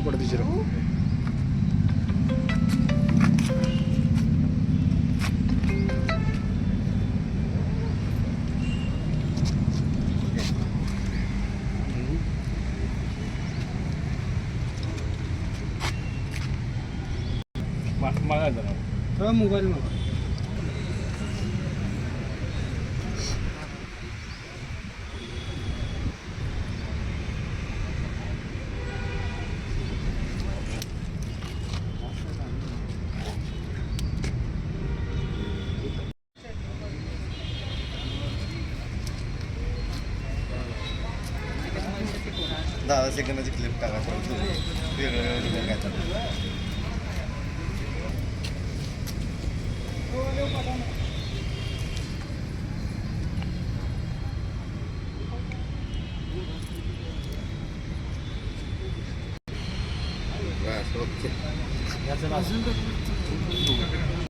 പഠിപ്പിച്ചിരുന്നു മഴ എന്താണോ മുഖാലും दहा सेकंदाची क्लिप टाका वेगळं काय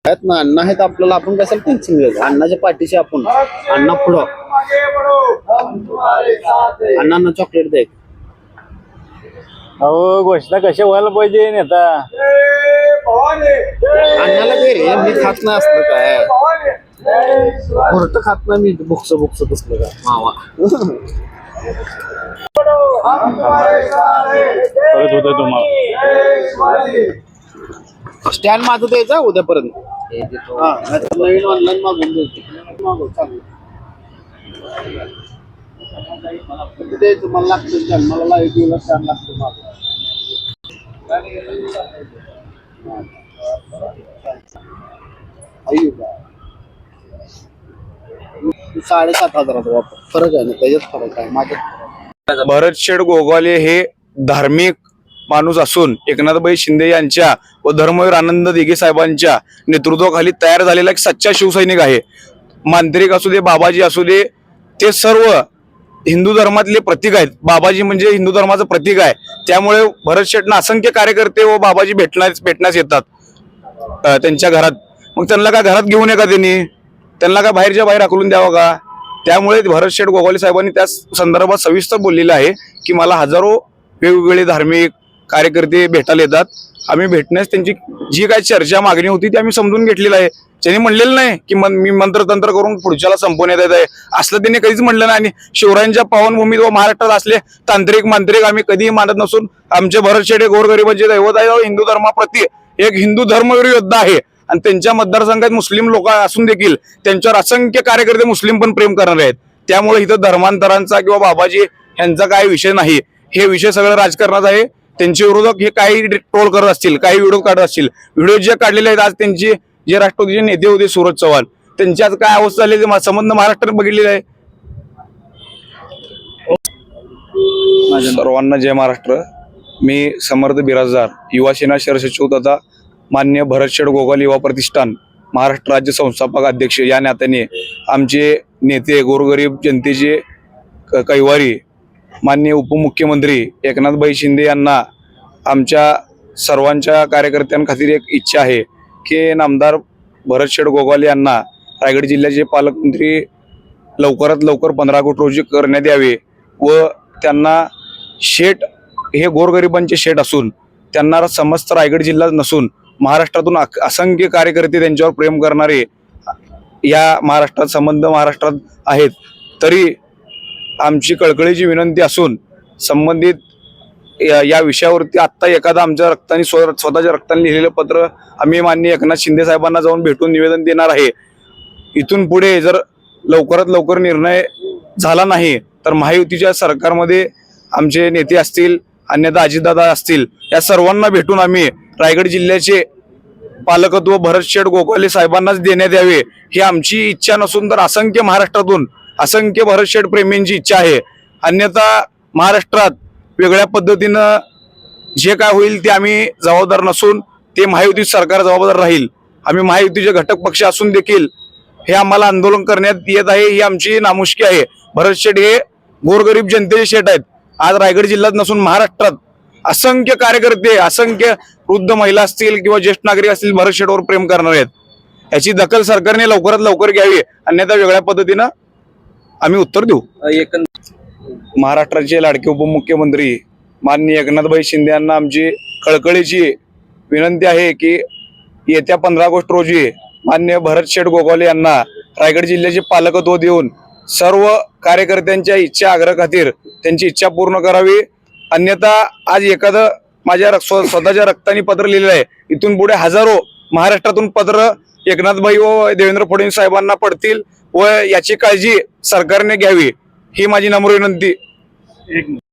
आहेत ना अण्णा आहेत आपल्याला. आपण कशाला टेन्शन घ्यायचं अण्णाच्या पाठीशी आपण. अण्णा पुढं. अण्णांना चॉकलेट द्यायचं अहो घोषणा कशा व्हायला पाहिजे नेता? अण्णाला दे रे? मी खात नाही असलं काय? भुरट खात नाही मी. बुक्स बुक्स बसलं काय मावा. परत होत तुम्हाला. स्टँड माझं द्यायचा उद्यापर्यंत. हा नाहीतर नवीन ऑनलाईन मागून द्यायचं मागव द्यायचं मला लागतं स्टँड मला लाइट येईल स्टँड लागतं मागं. आई बा. साडेसात हजाराचा वापर फरक आहे ना त्याच्यात फरक आहे माझ्यात भरत शेठ गोगावले हे धार्मिक माणूस असून एकनाथभाई शिंदे यांच्या व धर्मवीर आनंद दिघे साहेबांच्या नेतृत्वाखाली तयार झालेला एक सच्चा शिवसैनिक आहे मांत्रिक असू दे बाबाजी असू दे ते सर्व हिंदू धर्मातले प्रतीक आहेत. बाबाजी म्हणजे हिंदू धर्माचं प्रतीक आहे. त्यामुळे भरत शेठना असंख्य कार्यकर्ते व बाबाजी भेटण्यास भेटण्यास येतात त्यांच्या घरात. मग त्यांना का घरात घेऊन नये का त्यांनी? त्यांना का बाहेरच्या बाहेर हाकलून द्यावं का? त्यामुळे भरत शेठ गोगावले साहेबांनी त्या संदर्भात सविस्तर बोललेलं आहे की मला हजारो वेगवेगळे धार्मिक कार्यकर्ते भेटायला येतात. आम्ही भेटण्यास त्यांची जी काय चर्चा मागणी होती ती आम्ही समजून घेतलेलं आहे. त्यांनी म्हणलेलं नाही की मन मी मंत्रतंत्र करून पुढच्याला संपवण्यात येत आहे. असलं त्यांनी कधीच म्हणलं नाही. आणि शिवरायांच्या पावनभूमीत व महाराष्ट्रात असले तांत्रिक मांत्रिक आम्ही कधीही मानत नसून आमचे भरत शेडे गोरगरिबांचे दैवत आहे. व हिंदू धर्माप्रती एक हिंदू धर्मवीर योद्धा आहे. आणि त्यांच्या मतदारसंघात मुस्लिम लोक असून देखील त्यांच्यावर असंख्य कार्यकर्ते मुस्लिम पण प्रेम करणारे आहेत. त्यामुळे इथं धर्मांतरांचा किंवा बाबाजी यांचा काय विषय नाही. हे विषय सगळं राजकारणात आहे. त्यांचे विरोधक हे काही ट्रोल करत असतील काही व्हिडिओ काढत असतील. व्हिडिओ जे काढलेले आहेत आज त्यांचे जे राष्ट्रवादीचे नेते होते सूरज चव्हाण त्यांची आज काय अवस्था झाली ते संबंध महाराष्ट्रात बघितलेला आहे सर्वांना जय महाराष्ट्र. मी समर्थ बिराजदार युवा सेना शहर सचिव तथा मान्य भरत शेठ गोगाल युवा प्रतिष्ठान महाराष्ट्र राज्य संस्थापक अध्यक्ष. या नात्याने आमचे नेते गोरगरीब जनतेचे कैवारी मान्य उपमुख्यमंत्री एकनाथभाई शिंदे यांना आमच्या सर्वांच्या कार्यकर्त्यांखातीर एक इच्छा आहे की नामदार भरत शेठ गोगावले यांना रायगड जिल्ह्याचे पालकमंत्री लवकरात लवकर पंधरा कोटी रोजी करण्यात यावे व त्यांना शेठ हे गोरगरिबांचे शेठ असून त्यांना समस्त रायगड जिल्हा नसून महाराष्ट्रातून असंख्य कार्यकर्ते त्यांच्यावर प्रेम करणारे या महाराष्ट्रात संबंध महाराष्ट्रात आहेत. तरी आमची कळकळीची विनंती असून संबंधित या या विषयावरती आत्ता एखादा आमच्या रक्ताने स्व स्वतःच्या रक्ताने लिहिलेलं पत्र आम्ही माननीय एकनाथ शिंदे साहेबांना जाऊन भेटून निवेदन देणार आहे. इथून पुढे जर लवकरात लवकर निर्णय झाला नाही तर महायुतीच्या सरकारमध्ये आमचे नेते असतील अन्यथा अजितदादा असतील या सर्वांना भेटून आम्ही रायगड जिल्ह्याचे पालकत्व भरत शेठ गोखले साहेबांनाच देण्यात यावे ही आमची इच्छा नसून तर असंख्य महाराष्ट्रातून असंख्य भरतशेठ प्रेमींची इच्छा आहे. अन्यथा महाराष्ट्रात वेगळ्या पद्धतीनं जे काय होईल ते आम्ही जबाबदार नसून ते महायुती सरकार जबाबदार राहील. आम्ही महायुतीचे घटक पक्ष असून देखील हे आम्हाला आंदोलन करण्यात येत आहे ही आमची नामुष्की आहे. भरत शेठ हे गोरगरीब जनतेचे शेठ आहेत. आज रायगड जिल्ह्यात नसून महाराष्ट्रात असंख्य कार्यकर्ते असंख्य वृद्ध महिला असतील किंवा ज्येष्ठ नागरिक असतील भरत शेठवर प्रेम करणार आहेत. याची दखल सरकारने लवकरात लवकर घ्यावी अन्यथा वेगळ्या पद्धतीनं आम्ही उत्तर देऊ. महाराष्ट्राचे लाडके उपमुख्यमंत्री माननीय एकनाथभाई शिंदे यांना आमची कळकळीची विनंती आहे की येत्या पंधरा ऑगस्ट रोजी मान्य भरत शेठ गोगावले यांना रायगड जिल्ह्याचे पालकत्व देऊन सर्व कार्यकर्त्यांच्या इच्छा आग्रह खातीर त्यांची इच्छा पूर्ण करावी. अन्यथा आज एखादं माझ्या स्वतःच्या रक्ताने पत्र लिहिलेलं आहे. इथून पुढे हजारो महाराष्ट्रातून पत्र एकनाथभाई व देवेंद्र फडणवीस साहेबांना पडतील व याची काळजी सरकारने घ्यावी ही माझी नम्र विनंती.